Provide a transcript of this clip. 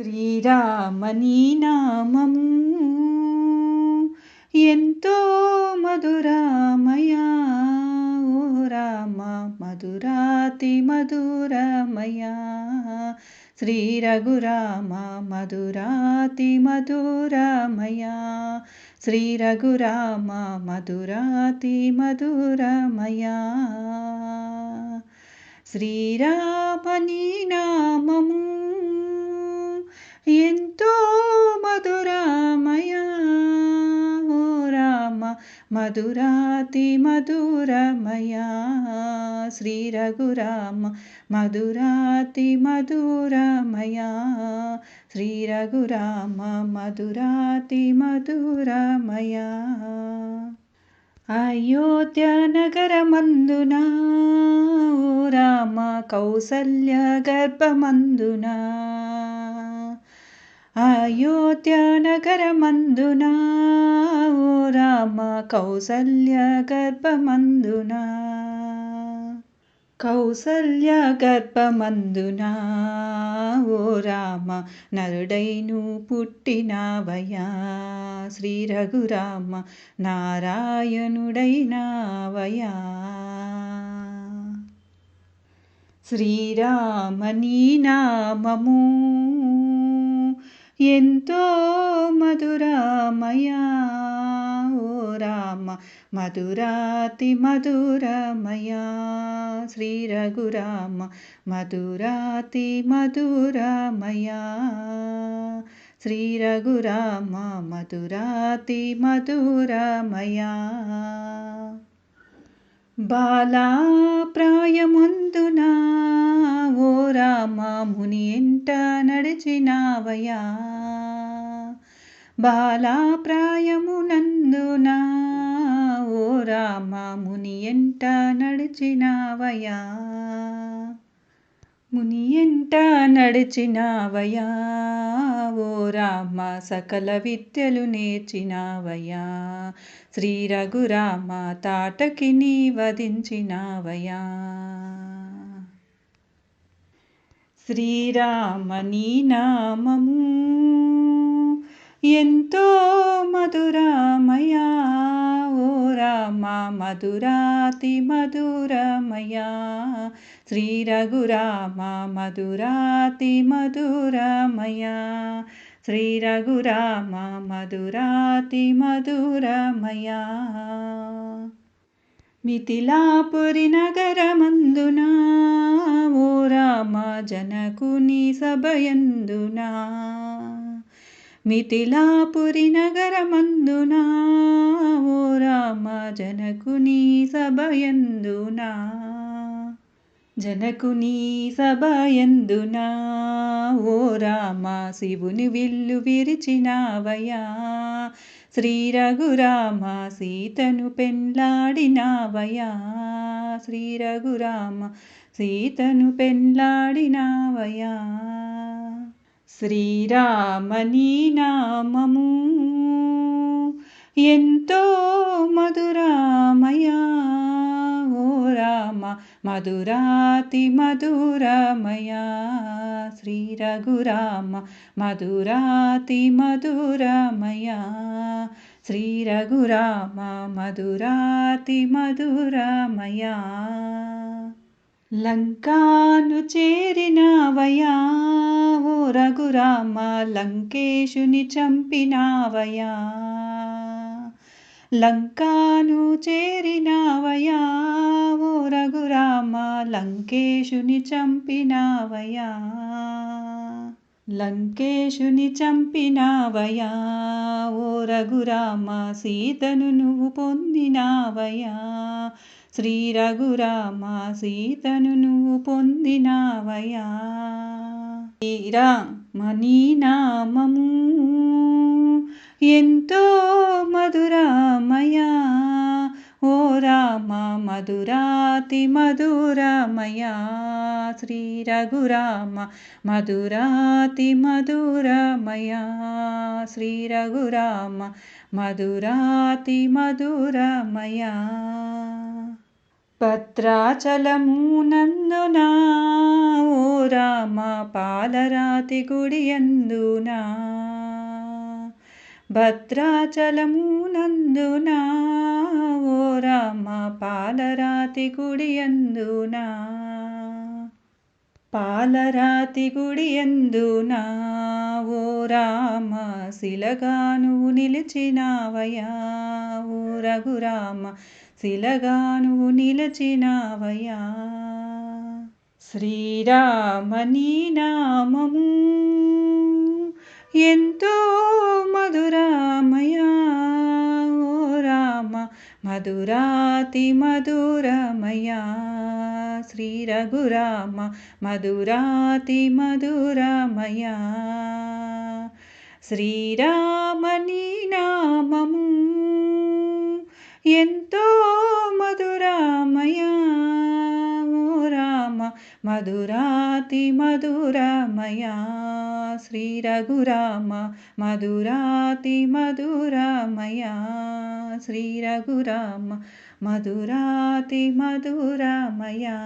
శ్రీరామనీ నామము. ఎంతో మధురామయా ఓ రామ మధురాతి మధురమయా. శ్రీ రఘురామ మధురాతి మధురమయా. శ్రీ రఘురామ మధురాతి మధురమయా. శ్రీరామనీ నామము. ఎంతో మధురామయ ఓ రామ మధురాతి మధురమయ. శ్రీ రఘురామ మధురాతి మధురమయ. శ్రీ రఘురామ మధురాతి మధురమయ. అయోధ్య నగరమందున ఓ రామ కౌసల్య గర్భమందునా అయోధ్యానగరమందున? ఓ రామ కౌసల్య గర్భమందున? కౌసల్య గర్భమందున? ఓ రామ నరుడైను పుట్టినావయా శ్రీ రఘురామ నారాయణుడైనావయా శ్రీరామని నామము. ఎంతో మధురామయా ఓ రామ మధురాతి మధురమయా శ్రీ రఘురామ మధురాతి మధురమయా శ్రీ రఘురామ మధురాతి మధురమయా బాలా ప్రాయముందున ఓ రామ ముని ఎంట నడిచినావయా బాలా ప్రాయమునందున ఓ రామ ముని ఎంట నడిచినావయా. ముని ఎంట నడిచినావయా ఓ రామ సకల విద్యలు నేర్చినావయా. శ్రీ రఘురామ తాటకి నీ వధించినావయా. శ్రీరామని నామము ఎంతో మధురమయా ఓ రామ మధురాతి మధురమయా శ్రీ రఘురామ మధురాతి మధురమయా శ్రీ రఘురామ మధురాతి మధురమయా మిథిలాపురి నగరమందునా ఓ రామ జనకుని సభయన్ మిథిలాపురి నగరమందున ఓ రామ జనకుని సభయందునా జనకుని సభయందున ఓ రామ శివుని విల్లు విరిచినావయా శ్రీ రఘురామ సీతను పెండ్లాడినావయా శ్రీ రఘురామ సీతను పెండ్లాడినావయా శ్రీరామని నామము. ఎంతో మధురామయా ఓ రామ మధురాతి మధురమయా. శ్రీ రఘురామ మధురాతి మధురమయా. శ్రీ రఘురామ మధురాతి మధురమయా. లంకాను చేరినావయా ఓ రఘురామ లంకేశుని చంపినావయా లంకాను చేరినావయా ఓ రఘురామ లంకేశుని చంపినావయా లంకేశుని చంపినావయా ఓ రఘురామ సీతను నువ్వు పొందినావయా శ్రీ రఘురామ సీతను నువ్వు పొందినావయా శ్రీరామని నామము. ఎంతో మధురామయా ఓ రామ మధురాతి మధురమయా శ్రీ రఘురామ మధురాతి మధురమయా శ్రీ రఘురామ మధురాతి మధురమయా భద్రాచలమునందున ఓ రామ పాలరాతి గుడి అందునా భద్రాచలమునందున ఓ రామ పాలరాతి గుడియందునా పాలరాతి గుడియందునా ఓ రామ శిలగాను నిలిచినావయా ఓ రఘురామ శిలగా నువ్వు నిలిచినావయా శ్రీరామని నామము ఎంతో మధురామయా ఓ రామ మధురాతి మధురమయా శ్రీ రఘురామ మధురాతి మధురమయా శ్రీరామని నామము ఎంతో మధురామయ ఓ రామ మధురాతి మధురమయ శ్రీ రఘురామ మధురాతి మధురమయ శ్రీ రఘురామ మధురాతి మధురమయా.